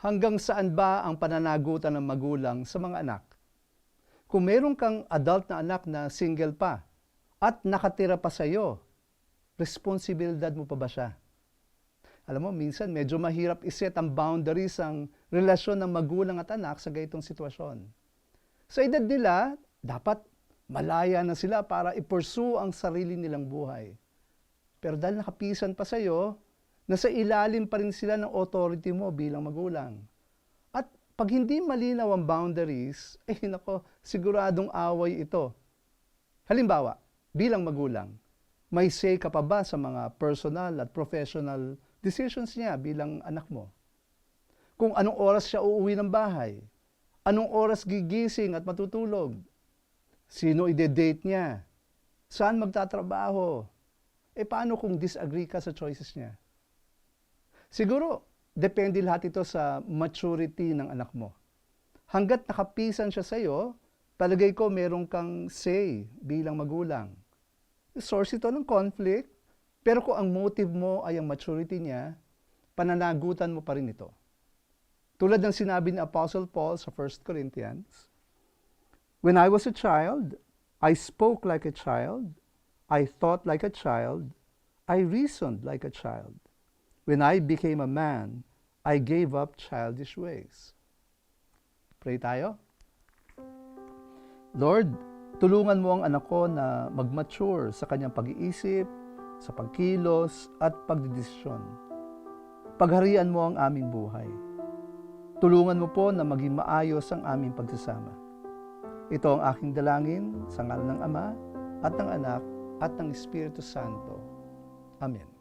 Hanggang saan ba ang pananagutan ng magulang sa mga anak? Kung meron kang adult na anak na single pa at nakatira pa sa iyo, responsibilidad mo pa ba siya? Alam mo, minsan medyo mahirap iset ang boundaries ang relasyon ng magulang at anak sa gayitong sitwasyon. Sa edad nila, dapat malaya na sila para i-pursue ang sarili nilang buhay. Pero dahil nakapisan pa sa iyo, nasa ilalim pa rin sila ng authority mo bilang magulang. At pag hindi malinaw ang boundaries, eh nako, siguradong away ito. Halimbawa, bilang magulang, may say ka pa ba sa mga personal at professional decisions niya bilang anak mo? Kung anong oras siya uuwi ng bahay, anong oras gigising at matutulog, sino ide-date niya, saan magtatrabaho, eh paano kung disagree ka sa choices niya? Siguro, depende lahat ito sa maturity ng anak mo. Hanggat nakapisan siya sa iyo, palagay ko meron kang say bilang magulang. Source ito ng conflict, pero kung ang motive mo ay ang maturity niya, pananagutan mo pa rin ito. Tulad ng sinabi ni Apostle Paul sa 1 Corinthians, When I was a child, I spoke like a child, I thought like a child, I reasoned like a child. When I became a man, I gave up childish ways. Pray tayo. Lord, tulungan mo ang anak ko na mag-mature sa kanyang pag-iisip, sa pagkilos at pagdidesisyon. Pagharian mo ang aming buhay. Tulungan mo po na maging maayos ang aming pagsasama. Ito ang aking dalangin sa ngalan ng Ama at ng Anak at ng Espiritu Santo. Amen.